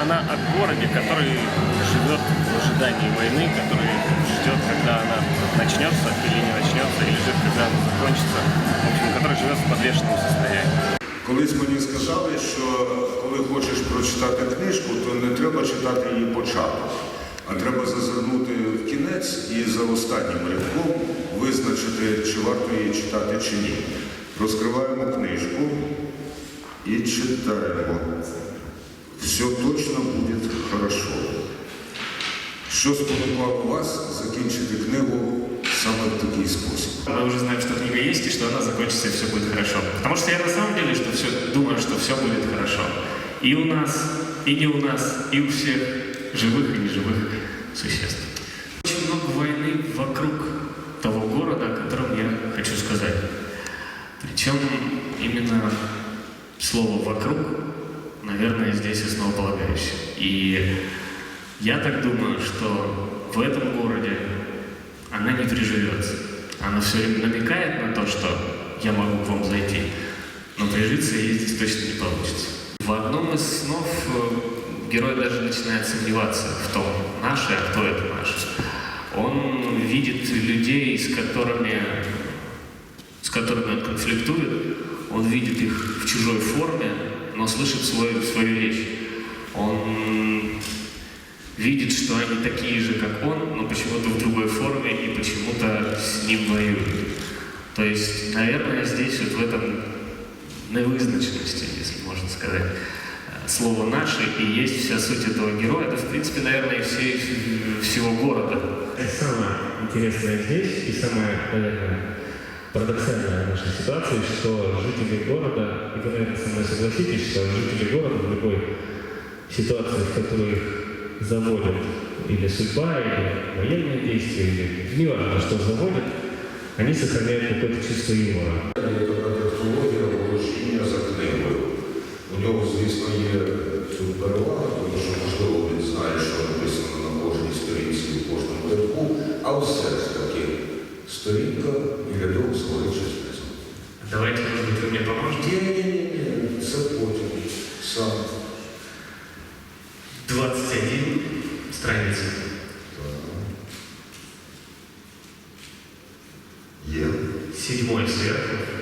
она о городе, который живет в ожидании войны, который ждет, когда она начнется или не начнется, или ждет, когда она закончится, в общем, который живет в подвешенном состоянии. Колись мені сказали, що коли хочеш прочитати книжку, то не треба читати її початок, а треба зазирнути в кінець і за останнім рядком визначити, чи варто її читати чи ні. Розкриваємо книжку і читаємо. Все точно буде хорошо. Що спонукало вас закінчити книгу саме в такий спосіб? Мы уже знаем, что книга есть и что она закончится и все будет хорошо. Потому что я на самом деле что все, думаю, что все будет хорошо. И у нас, и не у нас, и у всех живых и неживых существ. Очень много войны вокруг того города, о котором я хочу сказать. Причем именно слово «вокруг», наверное, здесь основополагающее. И я так думаю, что в этом городе она не приживется. Она все время намекает на то, что я могу к вам зайти, но прижиться ей здесь точно не получится. В одном из снов э, герой даже начинает сомневаться в том, наши, а кто это наши. Он видит людей, с которыми, с которыми он конфликтует, он видит их в чужой форме, но слышит свою, свою речь. Он видит, что они такие же, как он, но почему-то в другой форме и почему-то с ним воюют. То есть, наверное, здесь вот в этом невызначенности, если можно сказать, э, слово «наши» и есть вся суть этого героя. Это, в принципе, наверное, и всей, всего города. Это самое интересное здесь и самое, наверное, парадоксальное в нашей ситуации, что жители города, и вы, наверное, со мной согласитесь, что жители города в любой ситуации, в которой их заводят или судьба, или военные действия, или неважно, что заводят, они сохраняют какое-то чувство юмора. Є така технологія волочіння за книгою. У нього, звісно, є сторінка і рядок згодить щось написано. Давайте, может быть, вы мне поможете? Ні, ні, ні, ні, це потім сам. 21 страница. Є. Седьмой сверху.